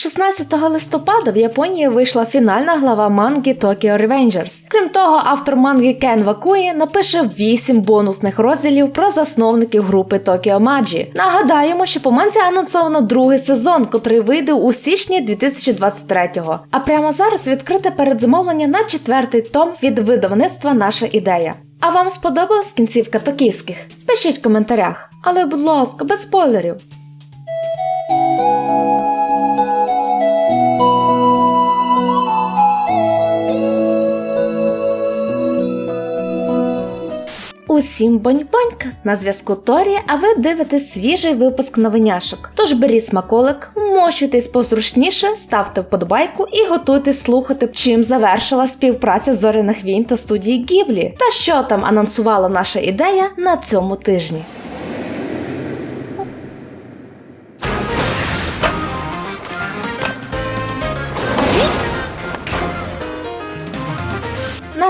16 листопада в Японії вийшла фінальна глава манги Tokyo Revengers. Крім того, автор манги Кен Вакуї напише 8 бонусних розділів про засновників групи Tokyo Maji. Нагадаємо, що по манзі анонсовано другий сезон, котрий вийде у січні 2023-го. А прямо зараз відкрите передзамовлення на четвертий том від видавництва Наша ідея. А вам сподобалась кінцівка токійських? Пишіть в коментарях. Але, будь ласка, без спойлерів. Усім боньбонька! На зв'язку Торі, а ви дивитесь свіжий випуск новиняшок. Тож беріть смаколик, вмощуйтесь позручніше, ставте вподобайку і готуйтесь слухати, чим завершила співпраця зоряних війн та студії Гіблі, та що там анонсувала наша ідея на цьому тижні.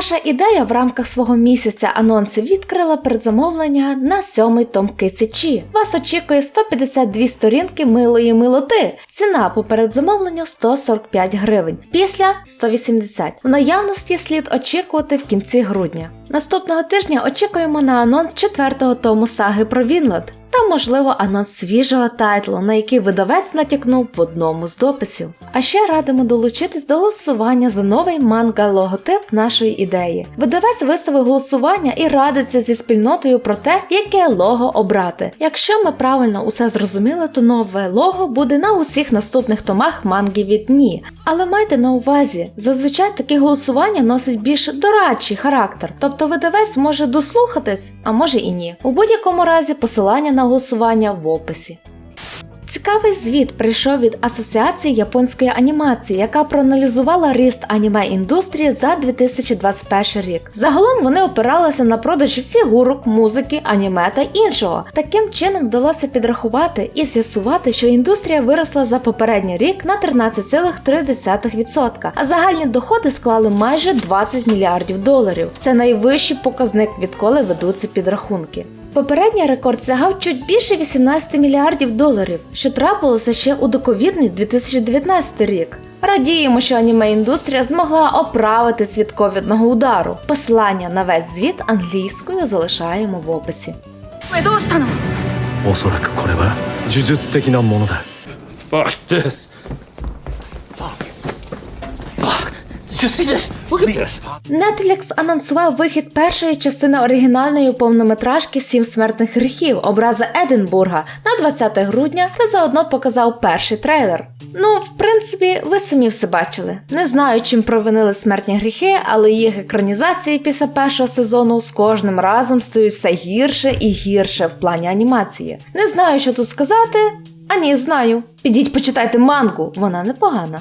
Наша ідея в рамках свого місяця анонсів відкрила передзамовлення на сьомий том Кисичі. Вас очікує 152 сторінки милої милоти. Ціна по передзамовленню 145 гривень, після 180. В наявності слід очікувати в кінці грудня. Наступного тижня очікуємо на анонс четвертого тому саги про Вінлад та, можливо, анонс свіжого тайтлу, на який видавець натякнув в одному з дописів. А ще радимо долучитись до голосування за новий манга-логотип нашої ідеї. Видавець виставив голосування і радиться зі спільнотою про те, яке лого обрати. Якщо ми правильно усе зрозуміли, то нове лого буде на усіх наступних томах манги від Ні. Але майте на увазі, зазвичай таке голосування носить більш дорадчий характер, тобто видавець може дослухатись, а може і ні. У будь-якому разі посилання на голосування в описі. Цікавий звіт прийшов від Асоціації японської анімації, яка проаналізувала ріст аніме індустрії за 2021 рік. Загалом вони опиралися на продажі фігурок, музики, аніме та іншого. Таким чином вдалося підрахувати і з'ясувати, що індустрія виросла за попередній рік на 13,3%, а загальні доходи склали майже 20 мільярдів доларів. Це найвищий показник, відколи ведуться підрахунки. Попередній рекорд сягав чуть більше 18 мільярдів доларів, що трапилося ще у доковідний 2019 рік. Радіємо, що аніме індустрія змогла оправити світ ковідного удару. Посилання на весь звіт англійською залишаємо в описі. Fuck this. You see this? Look at this. Netflix анонсував вихід першої частини оригінальної повнометражки Сім смертних гріхів образи Единбурга на 20 грудня та заодно показав перший трейлер. Ну, в принципі, ви самі все бачили. Не знаю, чим провинили смертні гріхи, але їх екранізації після першого сезону з кожним разом стають все гірше і гірше в плані анімації. Не знаю, що тут сказати. А ні, знаю. Підіть почитайте мангу, вона непогана.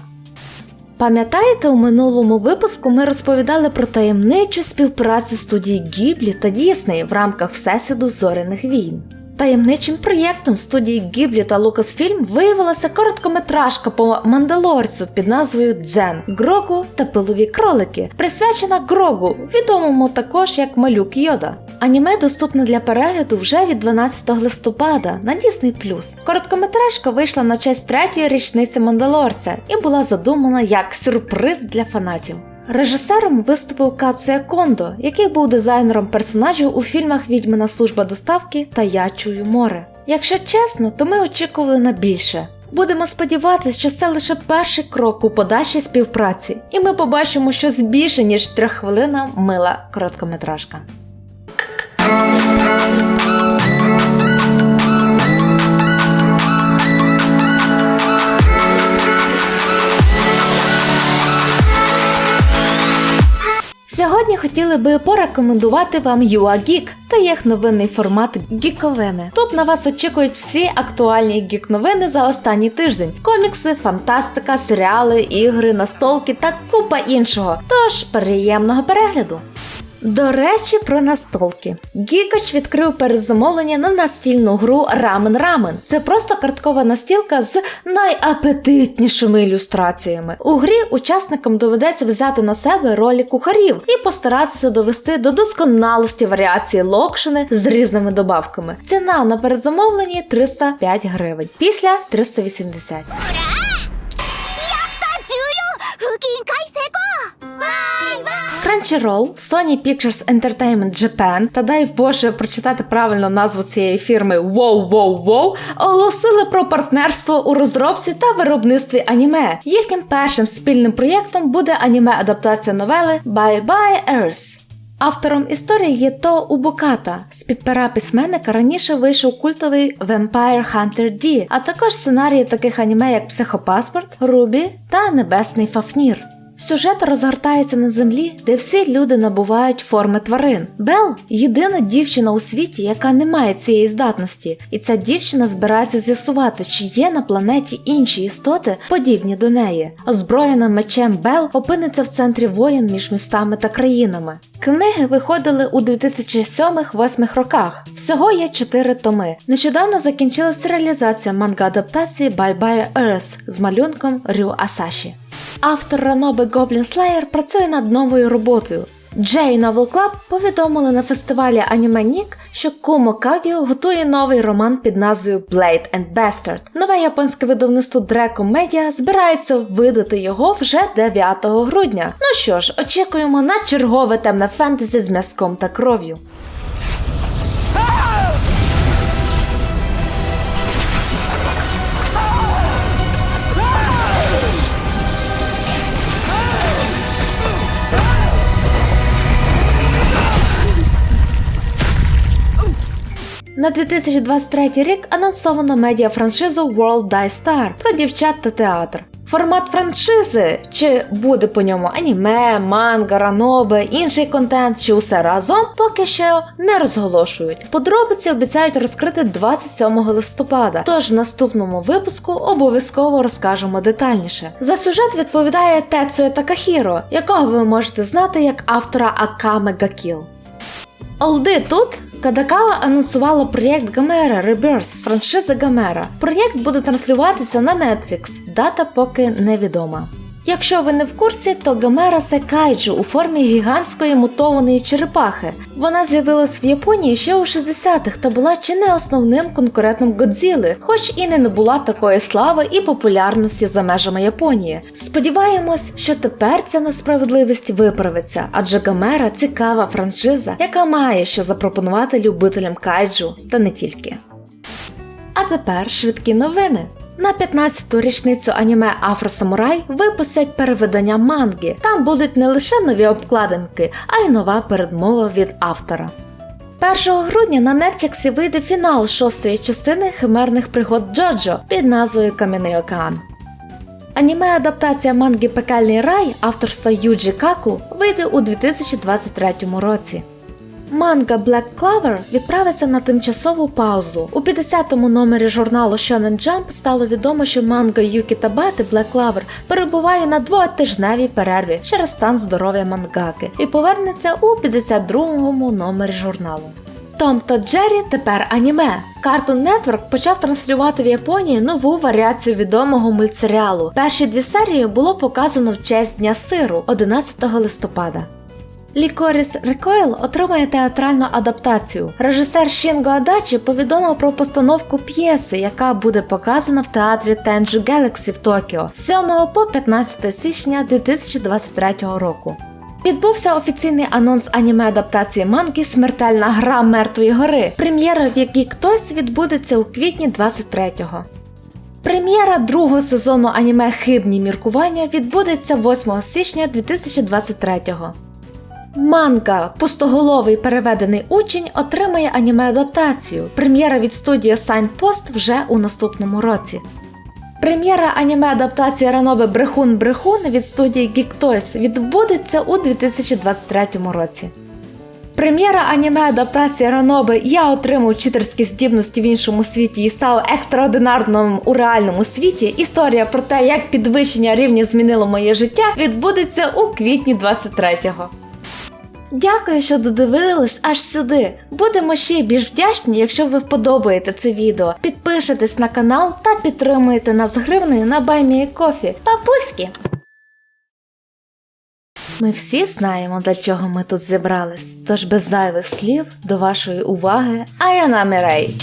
Пам'ятаєте, у минулому випуску ми розповідали про таємничу співпрацю студії Гіблі та Дісней в рамках Всесвіту зоряних війн. Таємничим проєктом студії Гіблі та Лукасфільм виявилася короткометражка по мандалорцю під назвою Дзен Грогу та пилові кролики, присвячена Грогу, відомому також як Малюк Йода. Аніме доступне для перегляду вже від 12 листопада на Disney+. Короткометражка вийшла на честь третьої річниці Мандалорця і була задумана як сюрприз для фанатів. Режисером виступив Кацуя Кондо, який був дизайнером персонажів у фільмах Відьмина служба доставки та Я чую море. Якщо чесно, то ми очікували на більше. Будемо сподіватися, що це лише перший крок у подальшій співпраці, і ми побачимо щось більше, ніж трьоххвилина мила короткометражка. Сьогодні хотіли би порекомендувати вам UAGeek та їх новинний формат Гіковини. Тут на вас очікують всі актуальні гік-новини за останній тиждень: комікси, фантастика, серіали, ігри, настолки та купа іншого. Тож приємного перегляду! До речі, про настолки. Гікач відкрив передзамовлення на настільну гру Рамен Рамен. Це просто карткова настілка з найапетитнішими ілюстраціями. У грі учасникам доведеться взяти на себе ролі кухарів і постаратися довести до досконалості варіації локшини з різними добавками. Ціна на передзамовленні 305 гривень, після 380. Crunchyroll, Sony Pictures Entertainment Japan та дай Боже прочитати правильно назву цієї фірми Wow Wow Wow оголосили про партнерство у розробці та виробництві аніме. Їхнім першим спільним проєктом буде аніме-адаптація новели Bye Bye Earth. Автором історії є То Убоката. З-під пера письменника раніше вийшов культовий Vampire Hunter D, а також сценарії таких аніме, як Психопаспорт, Рубі та Небесний Фафнір. Сюжет розгортається на землі, де всі люди набувають форми тварин. Бел єдина дівчина у світі, яка не має цієї здатності, і ця дівчина збирається з'ясувати, чи є на планеті інші істоти, подібні до неї. Озброєна мечем Бел опиниться в центрі воєн між містами та країнами. Книги виходили у 2007-2008 роках. Всього є чотири томи. Нещодавно закінчилася реалізація манга-адаптації Bye Bye Earth з малюнком Рю Асаші. Автор Ранобе Goblin Slayer працює над новою роботою. Джей Novel Club повідомили на фестивалі Anime Нік, що Кумо Кагіо готує новий роман під назвою Blade and Bastard. Нове японське видавництво Draco Media збирається видати його вже 9 грудня. Ну що ж, очікуємо на чергове темне фентезі з м'язком та кров'ю. На 2023 рік анонсовано медіафраншизу World Die Star про дівчат та театр. Формат франшизи, чи буде по ньому аніме, манга, ранобе, інший контент, чи усе разом, поки що не розголошують. Подробиці обіцяють розкрити 27 листопада. Тож в наступному випуску обов'язково розкажемо детальніше. За сюжет відповідає Тецуя Такахіро, якого ви можете знати як автора Акаме Гакіл. Олди тут Кадакава анонсувала проєкт Гамера Rebirth з франшизи Гамера. Проєкт буде транслюватися на Netflix, дата поки невідома. Якщо ви не в курсі, то Гамера це кайджу у формі гігантської мутованої черепахи. Вона з'явилась в Японії ще у 60-х та була чи не основним конкурентом Годзіли, хоч і не набула такої слави і популярності за межами Японії. Сподіваємось, що тепер ця несправедливість виправиться, адже Гамера цікава франшиза, яка має що запропонувати любителям кайджу та не тільки. А тепер швидкі новини. На 15-ту річницю аніме Афросамурай випустять перевидання манги. Там будуть не лише нові обкладинки, а й нова передмова від автора. 1 грудня на Нетфліксі вийде фінал шостої частини химерних пригод Джоджо під назвою Кам'яний океан. Аніме-адаптація манги Пекельний рай авторства Юджі Каку вийде у 2023 році. Манга Black Clover відправиться на тимчасову паузу. У 50-му номері журналу Shonen Jump стало відомо, що манга Юкі Табати Black Clover перебуває на двотижневій перерві через стан здоров'я мангаки і повернеться у 52-му номері журналу. Том та Джері тепер аніме. Cartoon Network почав транслювати в Японії нову варіацію відомого мультсеріалу. Перші дві серії було показано в честь Дня сиру 11 листопада. Лікоріс Рекойл отримає театральну адаптацію. Режисер Шінго Адачі повідомив про постановку п'єси, яка буде показана в театрі Tenju Galaxy в Токіо з 7 по 15 січня 2023 року. Відбувся офіційний анонс аніме-адаптації манги Смертельна гра мертвої гори, прем'єра в якій хтось відбудеться у квітні 23-го. Прем'єра другого сезону аніме Хибні міркування відбудеться 8 січня 2023-го. Манга Пустоголовий переведений учень отримає аніме-адаптацію. Прем'єра від студії Signpost вже у наступному році. Прем'єра аніме-адаптації Ранобе Брехун Брехун від студії Geek Toys відбудеться у 2023 році. Прем'єра аніме-адаптації Ранобе Я отримав читерські здібності в іншому світі і став екстраординарним у реальному світі. Історія про те, як підвищення рівня змінило моє життя, відбудеться у квітні 23-го. Дякую, що додивились аж сюди. Будемо ще більш вдячні, якщо ви вподобаєте це відео. Підпишитесь на канал та підтримуєте нас гривнею на Кофі. Папуськи! Ми всі знаємо, для чого ми тут зібрались. Тож без зайвих слів до вашої уваги Аяна Мірей.